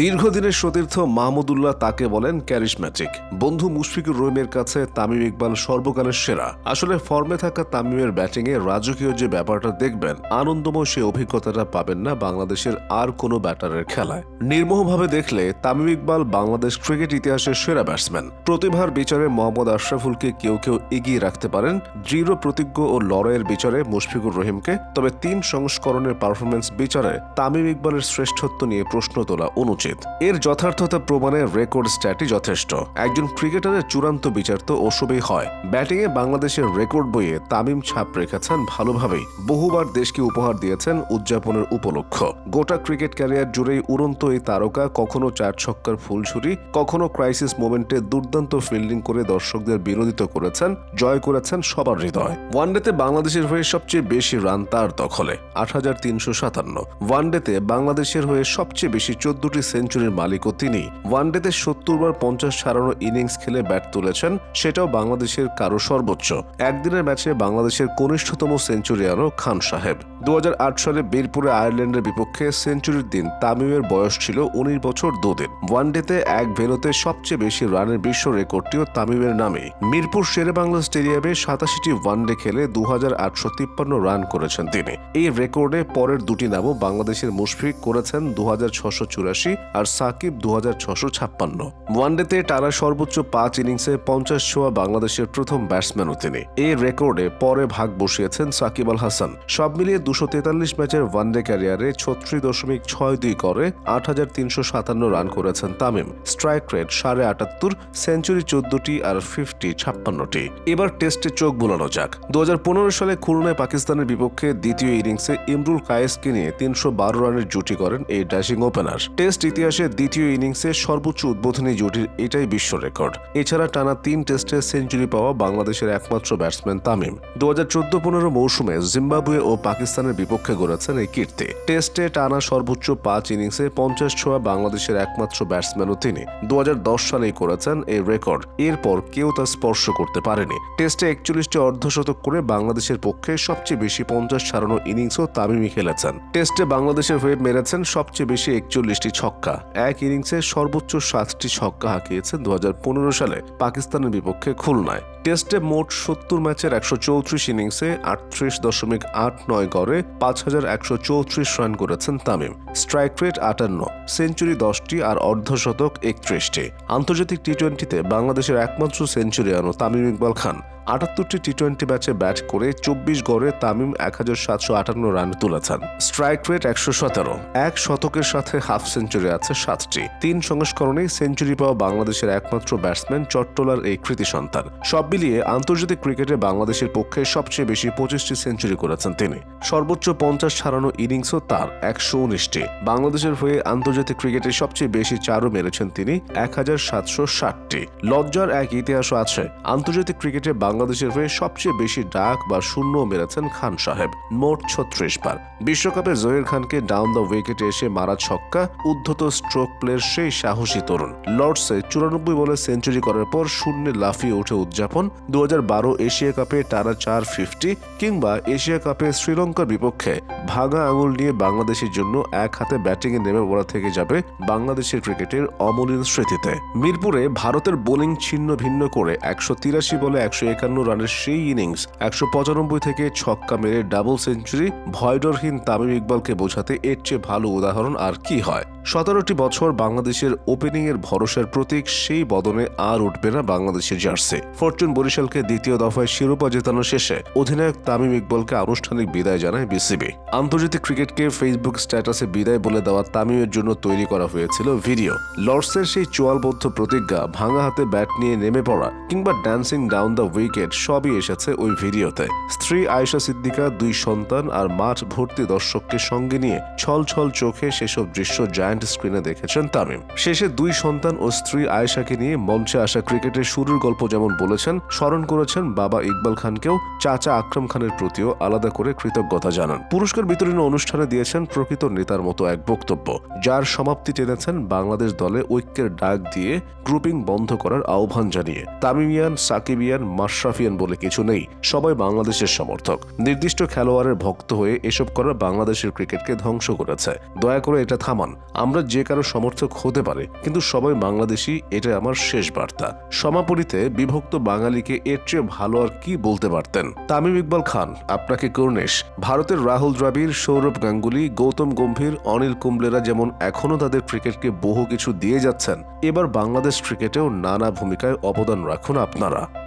দীর্ঘদিনের সতীর্থ মাহমুদুল্লাহ তাকে বলেন ক্যারিশম্যাটিক বন্ধু মুশফিকুর রহিমের কাছে তামিম ইকবাল সর্বকালের সেরা। আসলে ফর্মে থাকা তামিমের ব্যাটিংয়ে রাজকীয় যে ব্যাপারটা দেখবেন, আনন্দময় সেই অভিজ্ঞতাটা পাবেন না বাংলাদেশের আর কোনো ব্যাটারের খেলায়। নির্মোহভাবে দেখলে তামিম ইকবাল বাংলাদেশ ক্রিকেট ইতিহাসের সেরা ব্যাটসম্যান প্রতিভার বিচারে মোহাম্মদ আশরাফুলকে কেউ কেউ এগিয়ে রাখতে পারেন। দৃঢ় প্রতিজ্ঞ ও লড়াইয়ের বিচারে মুশফিকুর রহিমকে। তবে তিন সংস্করণের পারফরমেন্স বিচারে তামিম ইকবালের শ্রেষ্ঠত্ব নিয়ে প্রশ্ন তোলা অনুচিত। এর যথার্থতা প্রমাণে রেকর্ড স্ট্যাটি যথেষ্ট। একজন ক্রিকেটারের চূড়ান্ত বিচার তো ওসবই হয়। ব্যাটিংয়ে বাংলাদেশের রেকর্ড বইয়ে তামিম ছাপ রেখেছেন ভালোভাবেই। বহুবার দেশকে উপহার দিয়েছেন উদযাপনের উপলক্ষ। গোটা ক্রিকেট ক্যারিয়ার জুড়েই উড়ন্ত এই তারকা কখনো চার ছক্কার ফুলছুরি, কখনো ক্রাইসিস মোমেন্টে দুর্দান্ত ফিল্ডিং করে দর্শকদের বিনোদিত করেছেন, জয় করেছেন সবার হৃদয়। ওয়ানডেতে বাংলাদেশের হয়ে সবচেয়ে বেশি রান তার দখলে, আট হাজার তিনশো সাতান্ন। ওয়ানডেতে বাংলাদেশের হয়ে সবচেয়ে বেশি চোদ্দটি সেঞ্চুরির মালিকও তিনি। ওয়ানডেতে সত্তর বার পঞ্চাশ ছাড়ানো ইনিংস খেলে ব্যাট তুলেছেন, সেটাও বাংলাদেশের কারও সর্বোচ্চ। একদিনের ম্যাচে বাংলাদেশের কনিষ্ঠতম সেঞ্চুরিয়ানও খান সাহেব। দু সালে বীরপুরে আয়ারল্যান্ডের বিপক্ষে সেঞ্চুরির দিন তামিমের বয়স ছিল উনিশ বছর দুদিন। ওয়ানডেতে এক ভেনুতে সবচেয়ে বেশি রানের বিশ্ব রেকর্ডটিও তামিমের নামে। মিরপুর শেরেবাংলা স্টেডিয়ামে সাতাশিটি ওয়ানডে খেলে দু রান করেছেন তিনি। এই রেকর্ডে পরের দুটি নামও বাংলাদেশের মুশফিক করেছেন দু হাজার ছশো চুরাশি আর সাকিব দু ছাপ্পান্ন। ওয়ানডেতে টানা সর্বোচ্চ পাঁচ ইনিংসে পঞ্চাশ ছোঁয়া বাংলাদেশের প্রথম ব্যাটসম্যানও তিনি। এই রেকর্ডে পরে ভাগ বসিয়েছেন সাকিব আল হাসান। সব মিলিয়ে দুশো তেতাল্লিশ ম্যাচের ওয়ানডে ক্যারিয়ারে ছত্রিশ দশমিক ছয় দুই করে আট হাজার তিনশো সাতান্ন রান করেছেন তামিম। স্ট্রাইক রেট সাড়ে আটাত্তর, সেঞ্চুরি চোদ্দটি আর ফিফটি ছাপ্পান্নটি। এবার টেস্টে চোখ বোলানো যাক। দু হাজার পনেরো সালে খুলনায় পাকিস্তানের বিপক্ষে দ্বিতীয় ইনিংসে ইমরুল কায়েসকে নিয়ে তিনশো বারো রানের জুটি করেন এই ড্যাশিং ওপেনার। টেস্ট ইতিহাসে দ্বিতীয় ইনিংসে সর্বোচ্চ উদ্বোধনী জুটির এটাই বিশ্ব রেকর্ড। এছাড়া টানা তিন টেস্টে সেঞ্চুরি পাওয়া বাংলাদেশের একমাত্র ব্যাটসম্যান তামিম। দু হাজার চোদ্দ পনেরো মৌসুমে জিম্বাবুয়ে ও পাকিস্তানের বিপক্ষে গড়েছেন এই কীর্তি। টেস্টে টানা সর্বোচ্চ পাঁচ ইনিংসে পঞ্চাশ ছোঁয়া বাংলাদেশের একমাত্র ব্যাটসম্যানও তিনি। দু সালেই করেছেন এই রেকর্ড। এরপর কেউ তা স্পর্শ করতে পারেনি। টেস্টে একচল্লিশটি অর্ধশতক করে বাংলাদেশের পক্ষে সবচেয়ে বেশি পঞ্চাশ ছাড়ানো ইনিংসও তামিমই খেলেছেন। টেস্টে বাংলাদেশের হয়ে মেরেছেন সবচেয়ে বেশি একচল্লিশটি ছক্কা। এক ইনিংসে সর্বোচ্চ সাতটি ছক্কা হাঁকিয়েছেন দু সালে পাকিস্তানের বিপক্ষে খুলনায়। টেস্টে মোট সত্তর ম্যাচের একশো চৌত্রিশ ইনিংসে আটত্রিশ দশমিক আট নয় গড়ে পাঁচ হাজার একশো চৌত্রিশ রান করেছেন তামিম। স্ট্রাইক রেট আটান্ন, সেঞ্চুরি দশটি আর অর্ধশতক একত্রিশটি। আন্তর্জাতিক টি টোয়েন্টিতে বাংলাদেশের একমাত্র সেঞ্চুরিয়ানও তামিম ইকবাল খান। আটাত্তরটি টি টোয়েন্টি ম্যাচে ব্যাট করে চব্বিশ গড়ে তামিম এক হাজার সাতশো আটান্ন রান তুলেছেন। স্ট্রাইক রেট একশো সতেরো। এক শতকের সাথে হাফ সেঞ্চুরি আছে সাতটি। তিন সংস্করণেই সেঞ্চুরি পাওয়া বাংলাদেশের একমাত্র ব্যাটসম্যান চট্টলার এই কৃতি সন্তান। সব মিলিয়ে আন্তর্জাতিক ক্রিকেটে বাংলাদেশের পক্ষে সবচেয়ে বেশি পঁচিশটি সেঞ্চুরি করেছেন তিনি। সর্বোচ্চ পঞ্চাশ ছাড়ানো ইনিংসও তার একশো উনিশটি। বাংলাদেশের হয়ে আন্তর্জাতিক ক্রিকেটে সবচেয়ে বেশি চারও মেরেছেন তিনি এক হাজার সাতশো ষাটটি। লজ্জার এক ইতিহাসও আছে। আন্তর্জাতিক ক্রিকেটে বাংলাদেশের হয়ে সবচেয়ে বেশি ডাক বা শূন্য মেরেছেন খান সাহেব। মোট ছত্রিশ বার বিশ্বকাপে জহির খানকে ডাউন দ্য উইকেটে এসে মারা ছক্কা, উদ্ধত স্ট্রোক প্লেয়ার সেই সাহসী তরুণ। লর্ডসে চুরানব্বই বলে সেঞ্চুরি করার পর শূন্যে লাফিয়ে উঠে উদযাপন। দু এশিয়া কাপে টানা চার ফিফটি কিংবা এশিয়া কাপে শ্রীলঙ্কার বিপক্ষে। ভাঙা আঙুল নিয়ে বাংলাদেশের জন্য এক হাতে ব্যাটিংয়ে নেমে পড়া থেকে যাবে বাংলাদেশের ক্রিকেটের অমলিন স্মৃতিতে। মিরপুরে ভারতের বোলিং ছিন্ন ভিন্ন করে একশো তিরাশি বলে একশো একান্ন রানের সেই ইনিংস একশো পঁচানব্বই থেকে ছক্কা মেরে ডাবল সেঞ্চুরি, ভয়ডরহীন তামিম ইকবালকে বোঝাতে এর চেয়ে ভালো উদাহরণ আর কি হয়? সতেরোটি বছর বাংলাদেশের ওপেনিং এর ভরসার প্রতীক, সেই বদনে আর উঠবে না বাংলাদেশের জার্সি ফরচুন বরিশালকে দ্বিতীয় দফায় শিরোপা জেতানো শেষে অধিনায়ক তামিম ইকবালকে আনুষ্ঠানিক বিদায় জানায় বিসিবি। আন্তর্জাতিক ক্রিকেটকে ফেসবুক স্ট্যাটাসে বিদায় বলে দেওয়া তামিমের জন্য তৈরি করা হয়েছিল ভিডিও লর্ডসের সেই চোয়ালবদ্ধ প্রতিজ্ঞা, ভাঙা হাতে ব্যাট নিয়ে নেমে পড়া কিংবা ড্যান্সিং ডাউন দ্য উইকেট সবই এসেছে ওই ভিডিওতে স্ত্রী আয়েশা সিদ্দিকা, দুই সন্তান আর মাঠ ভর্তি দর্শককে সঙ্গে নিয়ে ছল ছল চোখে সেসব দৃশ্য জায়ান্ট স্ক্রিনে দেখেছেন তামিম। শেষে দুই সন্তান ও স্ত্রী আয়েশাকে নিয়ে মঞ্চে আসা ক্রিকেটের শুরুর গল্প যেমন বলেছেন, স্মরণ করেছেন বাবা ইকবাল খানকেও, চাচা আকরাম খানের প্রতিও আলাদা করে কৃতজ্ঞতা জানান। পুরস্কার বিতরণী অনুষ্ঠানে দিয়েছেন প্রকৃত নেতার মতো এক বক্তব্য, যার সমাপ্তি টেনেছেন বাংলাদেশ দলে ঐক্যের ডাক দিয়ে গ্রুপিং বন্ধ করার আহ্বান জানিয়ে। তামিমিয়ান, সাকিবিয়ান মার্শাল আশরাফিয়ান বলে কিছু নেই, সবাই বাংলাদেশের সমর্থক। নির্দিষ্ট খেলোয়াড়ের ভক্ত হয়ে এসব করা বাংলাদেশের ক্রিকেটকে ধ্বংস করেছে। দয়া করে এটা থামান। আমরা যে কারও সমর্থক হতে পারে, কিন্তু সবাই বাংলাদেশি এটা আমার শেষ বার্তা। সমাপনীতে বিভক্ত বাঙালিকে এর চেয়ে ভালো আর কি বলতে পারতেন? তামিম ইকবাল খান, আপনাকে কর্নেশ ভারতের রাহুল দ্রাবিড়, সৌরভ গাঙ্গুলি, গৌতম গম্ভীর, অনিল কুম্বলেরা যেমন এখনও তাদের ক্রিকেটকে বহু কিছু দিয়ে যাচ্ছেন, এবার বাংলাদেশ ক্রিকেটেও নানা ভূমিকায় অবদান রাখুন আপনারা।